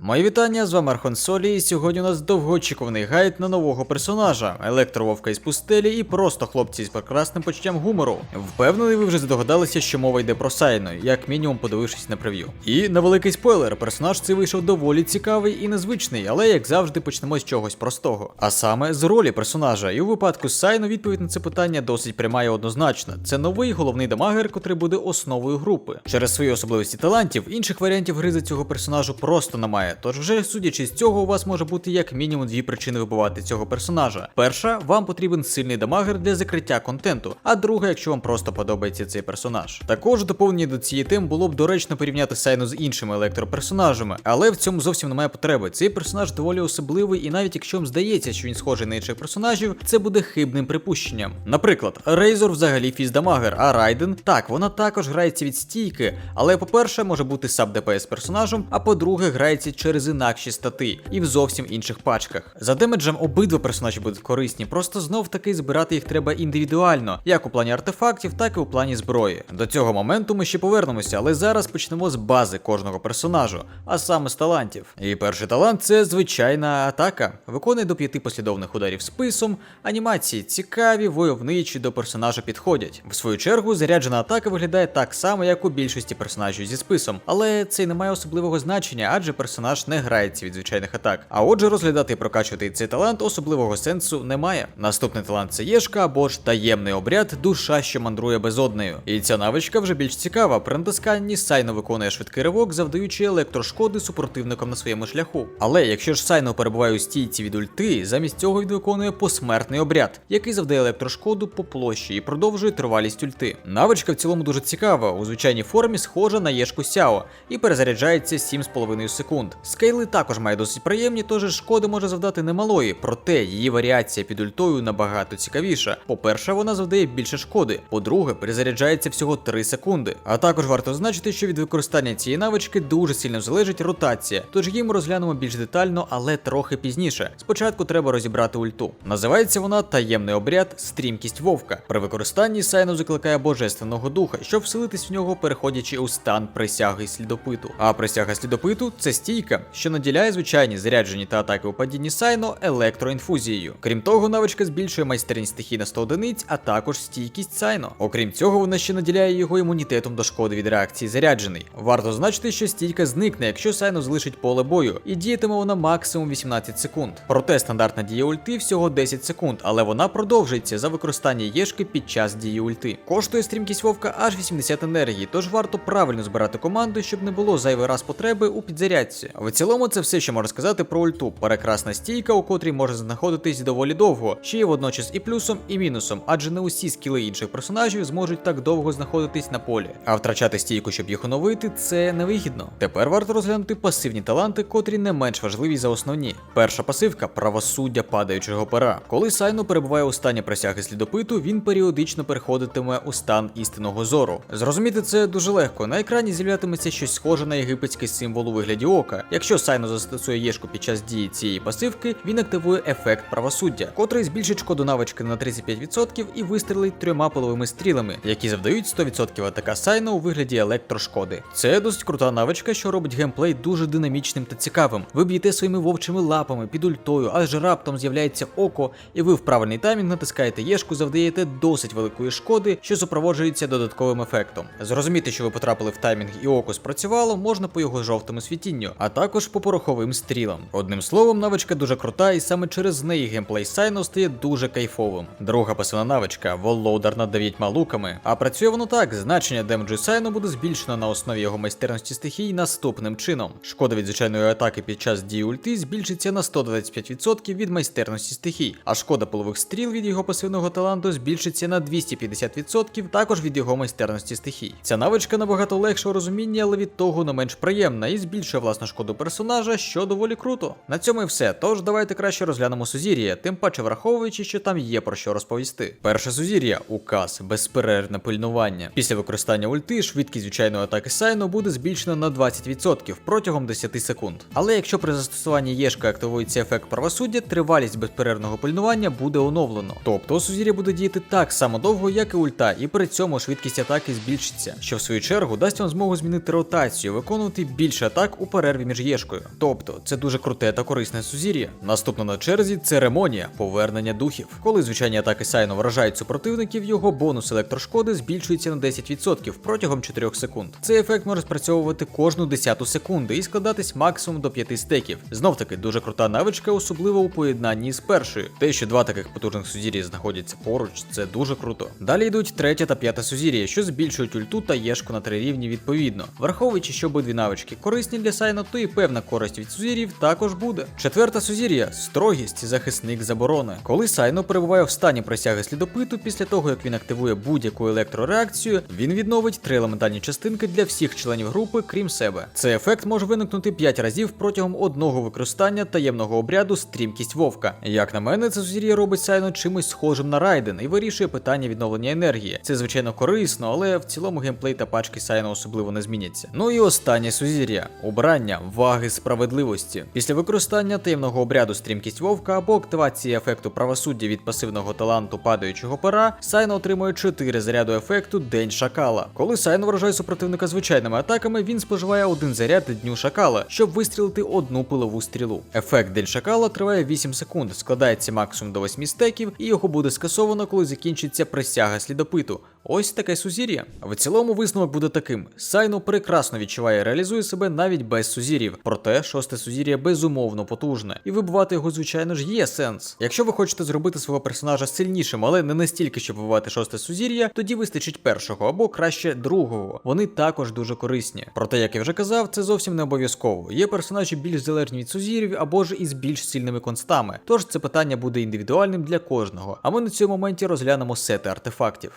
Мої вітання, з вами Архон Солі, і сьогодні у нас довгоочікуваний гайд на нового персонажа, електрововка із пустелі і просто хлопці з прекрасним почуттям гумору. Впевнений, ви вже здогадалися, що мова йде про Сайну, як мінімум подивившись на прев'ю. І на великий спойлер, персонаж цей вийшов доволі цікавий і незвичний, але як завжди почнемо з чогось простого. А саме з ролі персонажа. І у випадку з Сайну відповідь на це питання досить пряма і однозначна. Це новий головний дамагер, котрий буде основою групи. Через свої особливості талантів інших варіантів гри за цього персонажу просто немає. Тож, вже судячи з цього, у вас може бути як мінімум дві причини вибивати цього персонажа. Перша, вам потрібен сильний дамагер для закриття контенту, а друга, якщо вам просто подобається цей персонаж. Також доповнення до цієї тем було б доречно порівняти Сайну з іншими електроперсонажами, але в цьому зовсім немає потреби. Цей персонаж доволі особливий, і навіть якщо вам здається, що він схожий на інших персонажів, це буде хибним припущенням. Наприклад, Рейзор взагалі фіздамагер, а Райден так, вона також грається від стійки, але по-перше, може бути саб ДПС персонажем, а по-друге, грається через інакші стати і в зовсім інших пачках. За демеджем обидва персонажі будуть корисні, просто знов таки збирати їх треба індивідуально, як у плані артефактів, так і у плані зброї. До цього моменту ми ще повернемося, але зараз почнемо з бази кожного персонажу, а саме з талантів. І перший талант це звичайна атака. Виконує до п'яти послідовних ударів списом. Анімації цікаві, войовничі до персонажа підходять. В свою чергу, заряджена атака виглядає так само, як у більшості персонажів зі списом, але це й не має особливого значення, адже персонаж не грається від звичайних атак. А отже, розглядати і прокачувати цей талант особливого сенсу немає. Наступний талант це єшка або ж таємний обряд, душа, що мандрує безоднею. І ця навичка вже більш цікава. При натисканні Сайно виконує швидкий ривок, завдаючи електрошкоди супротивникам на своєму шляху. Але якщо ж Сайно перебуває у стійці від ульти, замість цього він виконує посмертний обряд, який завдає електрошкоду по площі і продовжує тривалість ульти. Навичка в цілому дуже цікава. У звичайній формі схожа на єшку Сяо і перезаряджається 7,5 секунд. Скейли також має досить приємні, тож шкоди може завдати немалої, проте її варіація під ультою набагато цікавіша. По-перше, вона завдає більше шкоди. По-друге, перезаряджається всього 3 секунди. А також варто зазначити, що від використання цієї навички дуже сильно залежить ротація, тож її ми розглянемо більш детально, але трохи пізніше. Спочатку треба розібрати ульту. Називається вона таємний обряд стрімкість вовка. При використанні Сайну закликає божественного духа, щоб вселитись в нього, переходячи у стан присяги слідопиту. А присяга слідопиту це стійка, що наділяє звичайні заряджені та атаки у падінні Сайно електроінфузією. Крім того, навичка збільшує майстерність стихій на 100 одиниць, а також стійкість Сайно. Окрім цього, вона ще наділяє його імунітетом до шкоди від реакції заряджений. Варто значити, що стійка зникне, якщо Сайно залишить поле бою, і діятиме вона максимум 18 секунд. Проте стандартна дія ульти всього 10 секунд, але вона продовжується за використання єшки під час дії ульти. Коштує стрімкість вовка аж 80 енергії, тож варто правильно збирати команду, щоб не було зайвий раз потреби у підзарядці. В цілому, це все, що можна сказати про ульту. Прекрасна стійка, у котрій може знаходитись доволі довго, що є водночас і плюсом, і мінусом, адже не усі скіли інших персонажів зможуть так довго знаходитись на полі. А втрачати стійку, щоб їх оновити, це невигідно. Тепер варто розглянути пасивні таланти, котрі не менш важливі за основні. Перша пасивка правосуддя падаючого пера. Коли Сайно перебуває у стані присяги слідопиту, він періодично переходитиме у стан істинного зору. Зрозуміти це дуже легко. На екрані з'являтиметься щось схоже на єгипетський символ у вигляді ока. Якщо Сайно застосує єшку під час дії цієї пасивки, він активує ефект правосуддя, котрий збільшить шкоду навички на 35% і вистрілить трьома половими стрілами, які завдають 100% атака Сайно у вигляді електрошкоди. Це досить крута навичка, що робить геймплей дуже динамічним та цікавим. Ви б'єте своїми вовчими лапами під ультою, аж раптом з'являється око, і ви в правильний таймінг натискаєте єшку, завдаєте досить великої шкоди, що супроводжується додатковим ефектом. Зрозуміти, що ви потрапили в таймінг і око спрацювало, можна по його жовтому світінню, а також по пороховим стрілам. Одним словом, навичка дуже крута, і саме через неї геймплей Сайно стає дуже кайфовим. Друга пасивна навичка володар над дев'ятьма луками. А працює воно так: значення демеджу Сайно буде збільшено на основі його майстерності стихій наступним чином. Шкода від звичайної атаки під час дії ульти збільшиться на 125% від майстерності стихій, а шкода полових стріл від його пасивного таланту збільшиться на 250% також від його майстерності стихій. Ця навичка набагато легша у розумінні, але від того не менш приємна і збільшує власну шкоду персонажа, що доволі круто. На цьому і все. Тож давайте краще розглянемо сузір'я, тим паче враховуючи, що там є про що розповісти. Перше сузір'я указ, безперервне пильнування. Після використання ульти швидкість звичайної атаки Сайну буде збільшена на 20% протягом 10 секунд. Але якщо при застосуванні єшка активується ефект правосуддя, тривалість безперервного пильнування буде оновлено. Тобто сузір'я буде діяти так само довго, як і ульта, і при цьому швидкість атаки збільшиться, що в свою чергу дасть вам змогу змінити ротацію, виконувати більше атак у перерві перерві між єшкою. Тобто це дуже круте та корисне сузір'я. Наступно на черзі церемонія повернення духів. Коли звичайні атаки Сайно вражають супротивників, його бонус електрошкоди збільшується на 10% протягом 4 секунд. Цей ефект може спрацьовувати кожну десяту секунди і складатись максимум до 5 стеків. Знов таки дуже крута навичка, особливо у поєднанні з першою. Те, що два таких потужних сузір'я знаходяться поруч, це дуже круто. Далі йдуть третя та п'ята сузір'я, що збільшують ульту та єшку на три рівні відповідно. Враховуючи, що обидві навички корисні для Сайно, то і певна користь від сузір'їв також буде. Четверта сузір'я строгість, захисник заборони. Коли Сайно перебуває в стані присяги слідопиту, після того як він активує будь-яку електрореакцію, він відновить три елементальні частинки для всіх членів групи, крім себе. Цей ефект може виникнути 5 разів протягом одного використання таємного обряду стрімкість вовка. Як на мене, це сузір'я робить Сайно чимось схожим на Райден і вирішує питання відновлення енергії. Це звичайно корисно, але в цілому геймплей та пачки Сайно особливо не зміняться. Ну і останнє сузір'я убрання ваги справедливості. Після використання таємного обряду стрімкість вовка або активації ефекту правосуддя від пасивного таланту падаючого пера, Сайно отримує 4 заряду ефекту День Шакала. Коли Сайно вражає супротивника звичайними атаками, він споживає один заряд дню шакала, щоб вистрілити одну пилову стрілу. Ефект День Шакала триває 8 секунд, складається максимум до 8 стеків, і його буде скасовано, коли закінчиться присяга слідопиту. Ось таке сузір'я. В цілому висновок буде таким: Сайно прекрасно відчуває і реалізує себе навіть без сузір'їв. Проте шосте сузір'я безумовно потужне, і вибивати його, звичайно ж, є сенс. Якщо ви хочете зробити свого персонажа сильнішим, але не настільки, щоб вибивати шосте сузір'я, тоді вистачить першого або краще другого. Вони також дуже корисні. Проте, як я вже казав, це зовсім не обов'язково. Є персонажі більш залежні від сузір'їв або ж із більш сильними констами. Тож це питання буде індивідуальним для кожного. А ми на цьому моменті розглянемо сети артефактів.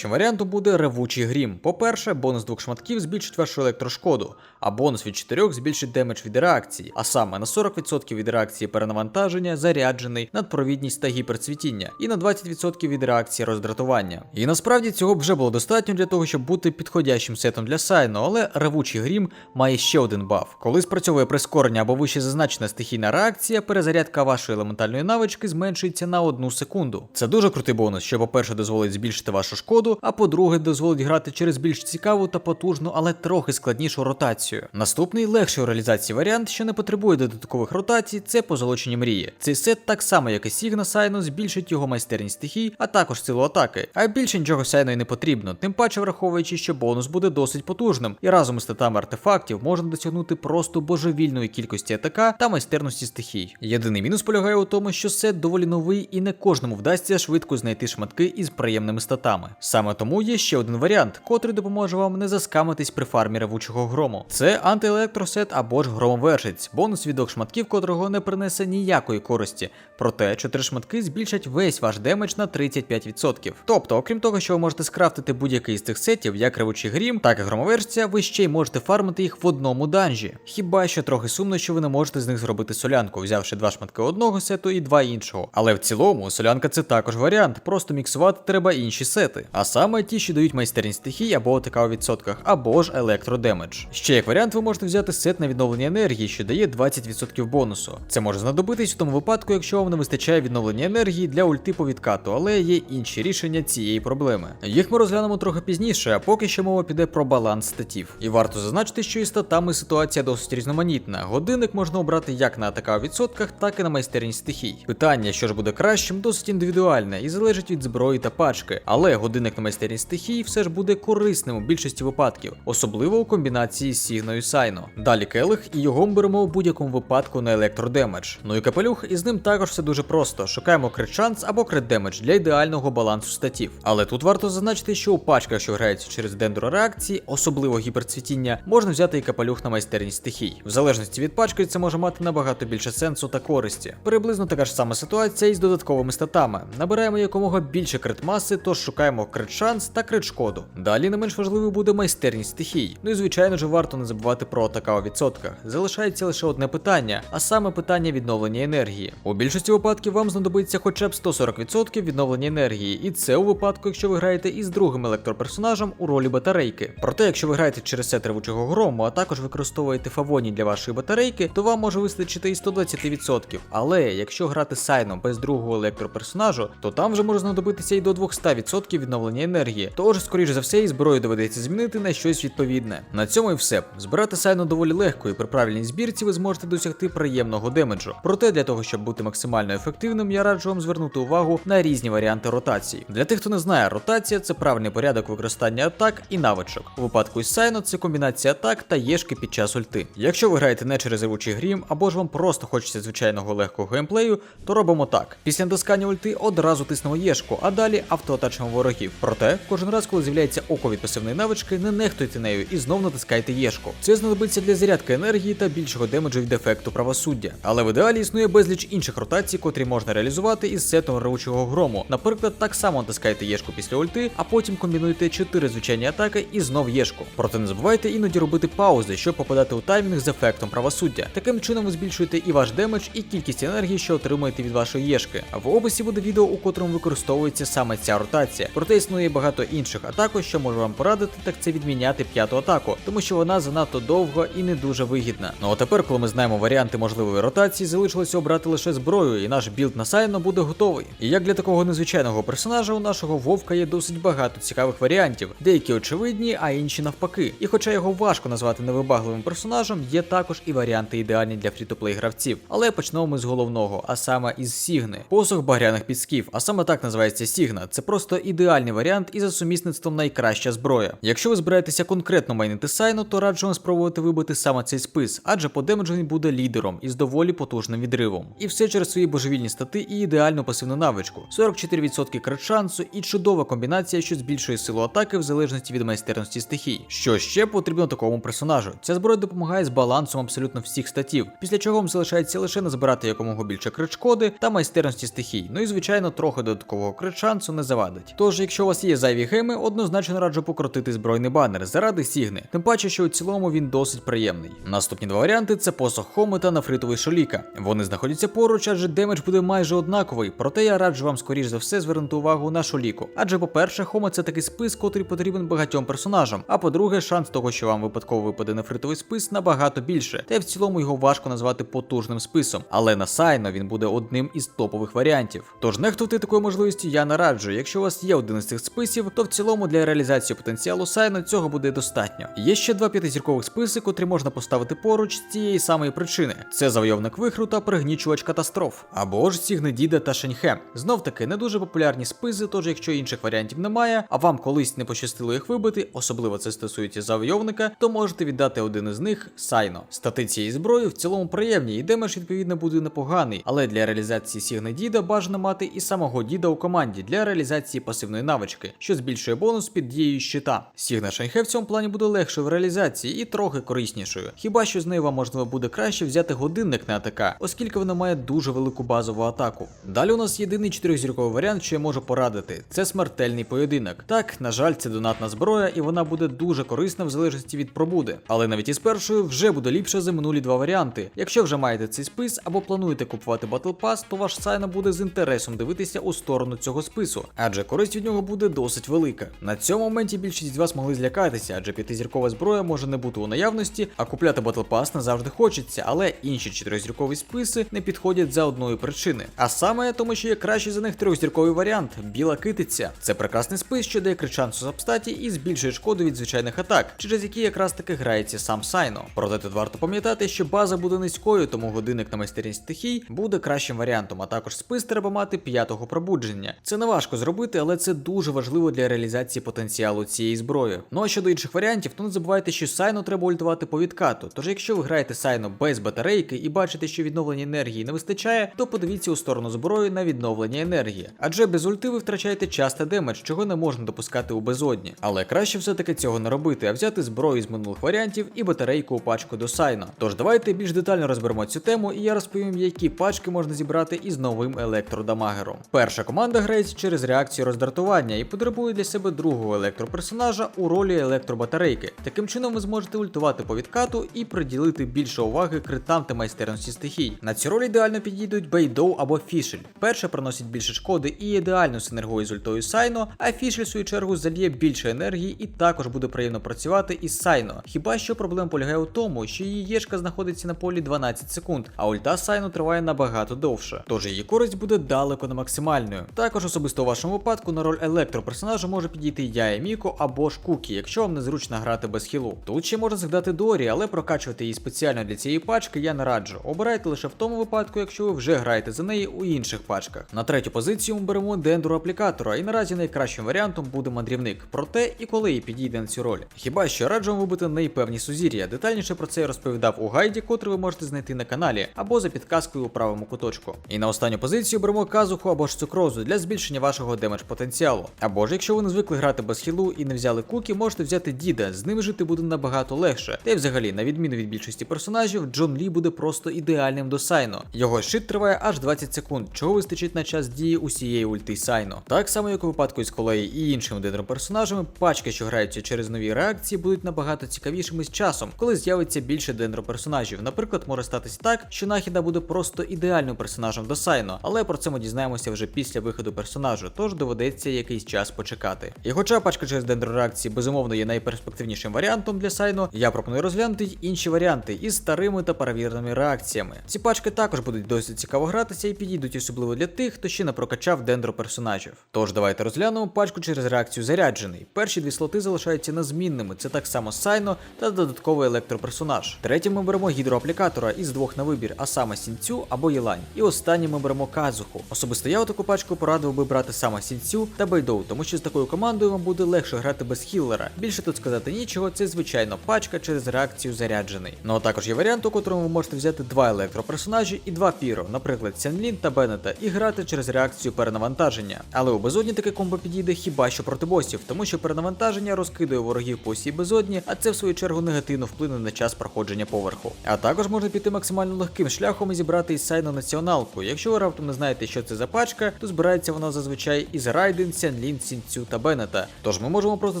Найкращим варіантом буде ревучий грім. По-перше, бонус двох шматків збільшить вашу електрошкоду, а бонус від 4 збільшить демедж від реакції, а саме на 40% від реакції перенавантаження, заряджений, надпровідність та гіперцвітіння, і на 20% від реакції роздратування. І насправді цього б вже було достатньо для того, щоб бути підходящим сетом для Сайну, але ревучий грім має ще один баф. Коли спрацьовує прискорення або вище зазначена стихійна реакція, перезарядка вашої елементальної навички зменшується на одну секунду. Це дуже крутий бонус, що, по-перше, дозволить збільшити вашу шкоду, а по-друге, дозволить грати через більш цікаву та потужну, але трохи складнішу ротацію. Наступний легший у реалізації варіант, що не потребує додаткових ротацій, це позолочені мрії. Цей сет, так само як і Сігна Сайну, збільшить його майстерність стихій, а також силу атаки. А більше нічого Сайну і не потрібно, тим паче враховуючи, що бонус буде досить потужним, і разом із статами артефактів можна досягнути просто божевільної кількості АТК та майстерності стихій. Єдиний мінус полягає у тому, що сет доволі новий і не кожному вдасться швидко знайти шматки із приємними статами. Саме тому є ще один варіант, котрий допоможе вам не заскамитись при фармі ревучого грому. Це антиелектросет або ж громовержець, бонус від двох шматків, котрого не принесе ніякої користі. Проте 4 шматки збільшать весь ваш демедж на 35%. Тобто, окрім того, що ви можете скрафтити будь-який з цих сетів, як ревучий грім, так і громовержця, ви ще й можете фармити їх в одному данжі. Хіба що трохи сумно, що ви не можете з них зробити солянку, взявши два шматки одного сету і два іншого. Але в цілому солянка це також варіант, просто міксувати треба інші сети. А саме ті, що дають майстерність стихій або ОТК у відсотках, або ж електродемедж. Ще як варіант, ви можете взяти сет на відновлення енергії, що дає 20% бонусу. Це може знадобитись в тому випадку, якщо вам не вистачає відновлення енергії для ульти по відкату, але є інші рішення цієї проблеми. Їх ми розглянемо трохи пізніше, а поки що мова піде про баланс статів. І варто зазначити, що із статами ситуація досить різноманітна. Годинник можна обрати як на АТК у відсотках, так і на майстерність стихій. Питання, що ж буде кращим, досить індивідуальне і залежить від зброї та пачки, але годинник на майстерність стихій все ж буде корисним у більшості випадків, особливо у комбінації з Сігною Сайно. Далі келих, і його ми беремо у будь-якому випадку на електродемедж. Ну і капелюх, і з ним також все дуже просто. Шукаємо крит шанс або крит демедж для ідеального балансу статів. Але тут варто зазначити, що у пачках, що граються через дендрореакції, особливо гіперцвітіння, можна взяти і капелюх на майстерність стихій. В залежності від пачки, це може мати набагато більше сенсу та користі. Приблизно така ж сама ситуація із додатковими статами. Набираємо якомога більше крит маси, тож шукаємо крит шанс та крит шкоду. Далі не менш важливою буде майстерність стихій. Ну і звичайно ж варто не забувати про атака у відсотках. Залишається лише одне питання, а саме питання відновлення енергії. У більшості випадків вам знадобиться хоча б 140% відновлення енергії, і це у випадку, якщо ви граєте із другим електроперсонажем у ролі батарейки. Проте, якщо ви граєте через сет ревучого грому, а також використовуєте фавоні для вашої батарейки, то вам може вистачити і 120%. Але якщо грати сайном без другого електроперсонажу, то там вже може знадобитися і до 200% відновлення енергії. Тож, скоріш за все, і зброю доведеться змінити на щось відповідне. На цьому і все. Збирати сайно доволі легко, і при правильній збірці ви зможете досягти приємного демеджу. Проте для того, щоб бути максимально ефективним, я раджу вам звернути увагу на різні варіанти ротації. Для тих, хто не знає, ротація це правильний порядок використання атак і навичок. У випадку із Сайно це комбінація атак та єшки під час ульти. Якщо ви граєте не через ревучий грім, або ж вам просто хочеться звичайного легкого геймплею, то робимо так: після натискання ульти одразу тиснемо єшку, а далі автоатачимо ворогів. Проте, кожен раз, коли з'являється око від пасивної навички, не нехтуйте нею і знов натискайте єшку. Це знадобиться для зарядки енергії та більшого демеджу від ефекту правосуддя. Але в ідеалі існує безліч інших ротацій, котрі можна реалізувати із сетом ревучого грому. Наприклад, так само натискайте єшку після ульти, а потім комбінуйте 4 звичайні атаки і знов єшку. Проте не забувайте іноді робити паузи, щоб попадати у таймінг з ефектом правосуддя. Таким чином ви збільшуєте і ваш демедж, і кількість енергії, що отримуєте від вашої єшки. В описі буде відео, у котрому використовується саме ця ротація. Проте існує багато інших, а також що можу вам порадити, так це відміняти п'яту атаку, тому що вона занадто довго і не дуже вигідна. Ну а тепер, коли ми знаємо варіанти можливої ротації, залишилося обрати лише зброю, і наш білд на сайно буде готовий. І як для такого незвичайного персонажа, у нашого вовка є досить багато цікавих варіантів, деякі очевидні, а інші навпаки. І хоча його важко назвати невибагливим персонажем, є також і варіанти ідеальні для фрі-то-плей гравців. Але почнемо ми з головного, а саме із Сігни. Посох багряних підсків, а саме так називається Сігна. Це просто ідеальний варіант і за сумісництвом найкраща зброя. Якщо ви збираєтеся конкретно майнити сайну, то раджу вам спробувати вибити саме цей спис, адже по демеджу він буде лідером із доволі потужним відривом. І все через свої божевільні стати і ідеальну пасивну навичку. 44% крит шансу і чудова комбінація, що збільшує силу атаки в залежності від майстерності стихій. Що ще потрібно такому персонажу? Ця зброя допомагає з балансом абсолютно всіх статів, після чого вам залишається лише назбирати якомога більше крит шкоди та майстерності стихій. Ну і звичайно, трохи додаткового крит шансу не завадить. Тож, якщо у вас є зайві геми, однозначно раджу покрутити збройний банер заради Сігни, тим паче, що у цілому він досить приємний. Наступні два варіанти це посох Хоми та нафритовий шоліка. Вони знаходяться поруч, адже демедж буде майже однаковий, проте я раджу вам скоріш за все звернути увагу на шоліку. Адже, по-перше, Хома це такий спис, котрий потрібен багатьом персонажам. А по-друге, шанс того, що вам випадково випаде нефритовий спис, набагато більше. Та й в цілому його важко назвати потужним списом. Але на Сайно він буде одним із топових варіантів. Тож нехтувати такою можливістю я не раджу. Якщо у вас є один із цих списів, то в цілому для реалізації потенціалу Сайно цього буде достатньо. Є ще два п'ятизіркових списи, котрі можна поставити поруч з цієї самої причини: це завойовник вихру та пригнічувач катастроф, або ж Сігнедіда та Шеньхе. Знов таки не дуже популярні списи, тож якщо інших варіантів немає, а вам колись не пощастило їх вибити, особливо це стосується завойовника, то можете віддати один із них Сайно. Стати цієї зброї в цілому приємні, і демедж відповідно буде непоганий, але для реалізації Сігнедіда бажано мати і самого діда у команді для реалізації пасивної навички, що збільшує бонус під дією щита. Сігна Шеньхе в цьому плані буде легшою в реалізації і трохи кориснішою. Хіба що з нею вам можливо буде краще взяти годинник на АТК, оскільки вона має дуже велику базову атаку. Далі у нас єдиний чотирьохзірковий варіант, що я можу порадити. Це смертельний поєдинок. Так, на жаль, це донатна зброя, і вона буде дуже корисна в залежності від пробуди. Але навіть із першою вже буде ліпше за минулі два варіанти. Якщо вже маєте цей спис або плануєте купувати Battle Pass, то ваш сайна буде з інтересом дивитися у сторону цього спису, адже користь від нього буде досить велика. На цьому моменті більшість з вас могли злякатися, адже п'ятизіркова зброя може не бути у наявності, а купляти Pass не завжди хочеться, але інші чотирьохзіркові списи не підходять за одної причини. А саме тому, що є кращий за них трьохзірковий варіант біла китиця. Це прекрасний спис, що дає з апстаті і збільшує шкоду від звичайних атак, через які якраз таки грається сам Сайно. Проте тут варто пам'ятати, що база буде низькою, тому годинник на майстерність стихій буде кращим варіантом, а також спис треба мати п'ятого пробудження. Це не важко зробити, але це дуже важливо для реалізації потенціалу цієї зброї. Ну а щодо інших варіантів, то не забувайте, що Сайно треба ультувати по відкату. Тож, якщо ви граєте Сайно без батарейки і бачите, що відновлення енергії не вистачає, то подивіться у сторону зброї на відновлення енергії. Адже без ульти ви втрачаєте час та демедж, чого не можна допускати у безодні. Але краще все-таки цього не робити, а взяти зброю з минулих варіантів і батарейку у пачку до Сайно. Тож давайте більш детально розберемо цю тему, і я розповім, які пачки можна зібрати із новим електродамагером. Перша команда грається через реакцію роздратування і потребує для себе другого електроперсонажа у ролі електробатарейки. Таким чином ви зможете ультувати по відкату і приділити більше уваги критам та майстерності стихій. На цю роль ідеально підійдуть Бейдоу або Фішель. Перше приносить більше шкоди і ідеальну синергію з ультою Сайно, а Фішель в свою чергу заліє більше енергії і також буде приємно працювати із Сайно. Хіба що проблема полягає у тому, що її єшка знаходиться на полі 12 секунд, а ульта Сайно триває набагато довше. Тож її користь буде далеко не максимальною. Також особисто у вашому випадку на роль електроперсонажа може підійти Яя Міко або ж Кукі, якщо вам незручно грати без хілу. Тут ще можна згадати Дорі, але прокачувати її спеціально для цієї пачки я не раджу. Обирайте лише в тому випадку, якщо ви вже граєте за неї у інших пачках. На третю позицію ми беремо дендру аплікатора, і наразі найкращим варіантом буде мандрівник. Проте і коли і підійде на цю роль. Хіба що раджу вам вибити найпевні сузір'я. Детальніше про це я розповідав у гайді, котрий ви можете знайти на каналі, або за підказкою у правому куточку. І на останню позицію беремо казуху або ж цукрозу для збільшення вашого демедж потенціалу. Або ж якщо ви не звикли грати без хілу і не взяли куки, можете взяти діда, з ним жити буде набагато легше. Та й взагалі, на відміну від більшості персонажів, Джон Лі буде просто ідеальним до Сайно. Його щит триває аж 20 секунд, чого вистачить на час дії усієї ульти Сайно. Так само, як у випадку із колеї і іншими дендроперсонажами, пачки, що граються через нові реакції, будуть набагато цікавішими з часом, коли з'явиться більше дендроперсонажів. Наприклад, може статись так, що Нахіда буде просто ідеальним персонажем до Сайно, але про це ми дізнаємося вже після виходу персонажу, тож доведеться якийсь час почекати. І хоча пачка через дендрореакції безумовно є найперспективнішим варіантом для Сайно, я пропоную розглянути й інші варіанти із старими та перевіреними реакціями. Ці пачки також будуть досить цікаво гратися і підійдуть особливо для тих, хто ще не прокачав дендроперсонажів. Тож давайте розглянемо пачку через реакцію заряджений. Перші дві слоти залишаються незмінними. Це так само Сайно та додатковий електроперсонаж. Третім ми беремо гідроаплікатора із двох на вибір, а саме Сінцю або Єлань. І останнім ми беремо Казуху. Особисто я у таку пачку порадив би брати саме Сінцю та Бейдоу, тому що з такою командою вам буде легше грати без хіллера. Більше тут сказати нічого, це звичайно пачка через реакцію заряджений. Ну а також є варіант, у котрому ви можете взяти два електроперсонажі і два піро, наприклад, Сянлін та Беннета, і грати через реакцію перенавантаження. Але у безодні таке комбо підійде хіба що проти босів, тому що перенавантаження розкидує ворогів по усій безодні, а це в свою чергу негативно вплине на час проходження поверху. А також можна піти максимально легким шляхом і зібрати із сайну націоналку. Якщо ви раптом не знаєте, що це за пачка, то збирається вона зазвичай із Райден, Сянлін, Сінцю та Беннета. Тож ми можемо просто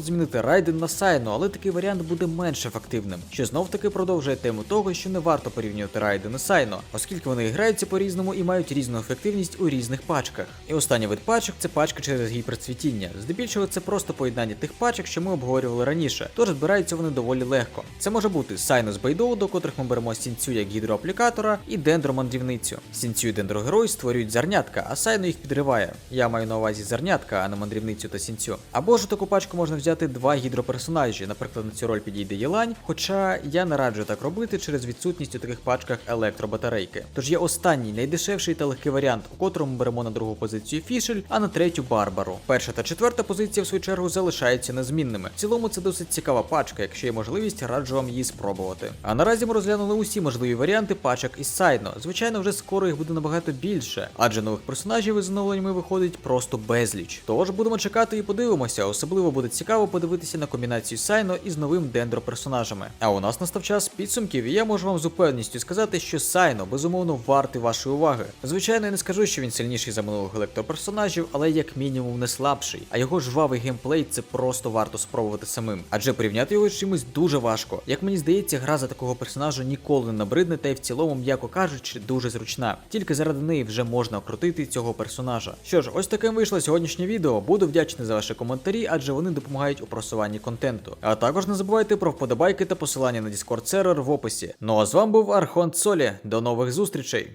змінити Райден на сайну, але такий варіант буде менш ефективним, що знов таки продовжує тему того, що не варто порівнювати Райден і Сайно, оскільки вони граються по-різному і мають різну ефективність у різних пачках. І останній вид пачок це пачка через гіперцвітіння. Здебільшого це просто поєднання тих пачок, що ми обговорювали раніше, тож збираються вони доволі легко. Це може бути Сайно з Бейдоу, до котрих ми беремо сінцю як гідроаплікатора, і дендромандрівницю. Сінцю і дендрогерой створюють зернятка, а Сайно їх підриває. Я маю на увазі зернятка, а не мандрівницю та сінцю. Або ж у таку пачку можна взяти два гідроперсонажі. Наприклад, на цю роль підійде Єлань, хоча я не раджу так робити через відсутність у таких пачках електробатарейки. Тож є останній найдешевший та легкий варіант, у котрому беремо на другу позицію Фішель, а на третю Барбару. Перша та четверта позиція, в свою чергу, залишаються незмінними. В цілому це досить цікава пачка, якщо є можливість, раджу вам її спробувати. А наразі ми розглянули усі можливі варіанти пачок із Сайдно. Звичайно, вже скоро їх буде набагато більше, адже нових персонажів із оновленнями виходить просто безліч. Тож будемо чекати і подивимося. Особливо буде цікаво подивитися на комбінацію Сайно із новим дендро персонажами. А у нас настав час підсумків, і я можу вам з упевненістю сказати, що Сайно безумовно вартий вашої уваги. Звичайно, я не скажу, що він сильніший за минулих електроперсонажів, але як мінімум не слабший. А його жвавий геймплей це просто варто спробувати самим. Адже порівняти його з чимось дуже важко. Як мені здається, гра за такого персонажа ніколи не набридне, та й в цілому, м'яко кажучи, дуже зручна. Тільки заради неї вже можна окрутити цього персонажа. Що ж, ось таким вийшло сьогоднішнє відео. Буду вдячний за ваші коментарі, адже вони допомагають у просуванні контенту. А також не забувайте про вподобайки та посилання на Discord сервер в описі. Ну а з вами був Архонт Солі. До нових зустрічей!